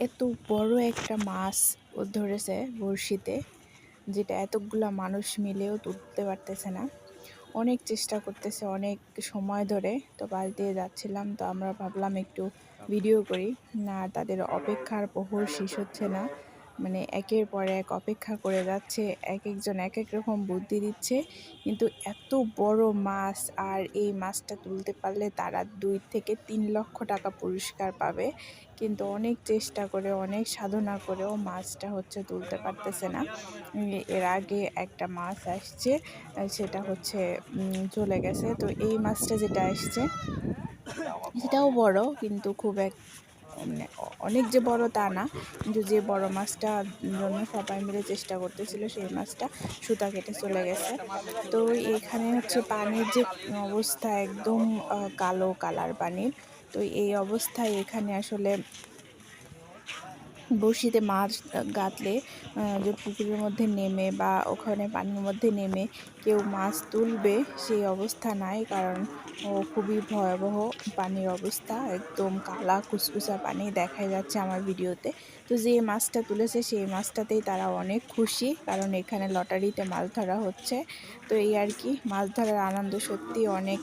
এত বড় একটা মাছ ও ধরেছে বড়শিতে, যেটা এতগুলা মানুষ মিলেও তুলতে পারতেছে না। অনেক চেষ্টা করতেছে, অনেক সময় ধরে। তো বাস দিয়ে যাচ্ছিলাম, তো আমরা ভাবলাম একটু ভিডিও করি। না, তাদের অপেক্ষার প্রহর শেষ হচ্ছে না। মানে একের পর এক অপেক্ষা করে যাচ্ছে এক একজন এক এক রকম বুদ্ধি দিচ্ছে। কিন্তু এত বড় মাছ আর এই মাছটা তুলতে পারলে তারা দুই থেকে তিন লক্ষ টাকা পুরস্কার পাবে। কিন্তু অনেক চেষ্টা করে, অনেক সাধনা করেও মাছটা হচ্ছে তুলতে পারতেছে না। এর আগে একটা মাছ আসছে সেটা হচ্ছে চলে গেছে। তো এই মাছটা যেটা আসছে, সেটাও বড়, কিন্তু খুব এক মানে অনেক যে বড় তা না, কিন্তু যে বড় মাছটা জন্য সবাই মিলে চেষ্টা করতেছিল, সেই মাছটা সুতা কেটে চলে গেছে। তো এখানে হচ্ছে পানির যে অবস্থা একদম কালো কালার পানির। তো এই অবস্থায় এখানে আসলে বড়শিতে মাছ আহ, যে পুকুরের মধ্যে নেমে বা ওখানে পানির মধ্যে নেমে কেউ মাছ তুলবে সেই অবস্থা নাই কারণ ও খুবই ভয়াবহ পানির অবস্থা। একদম কালা কুসকুসা পানি দেখা যাচ্ছে আমার ভিডিওতে। তো যে মাছটা তুলেছে সেই মাছটাতেই তারা অনেক খুশি কারণ এখানে লটারিতে মাছ ধরা হচ্ছে। তো এই আর কি মাছ ধরার আনন্দ সত্যি অনেক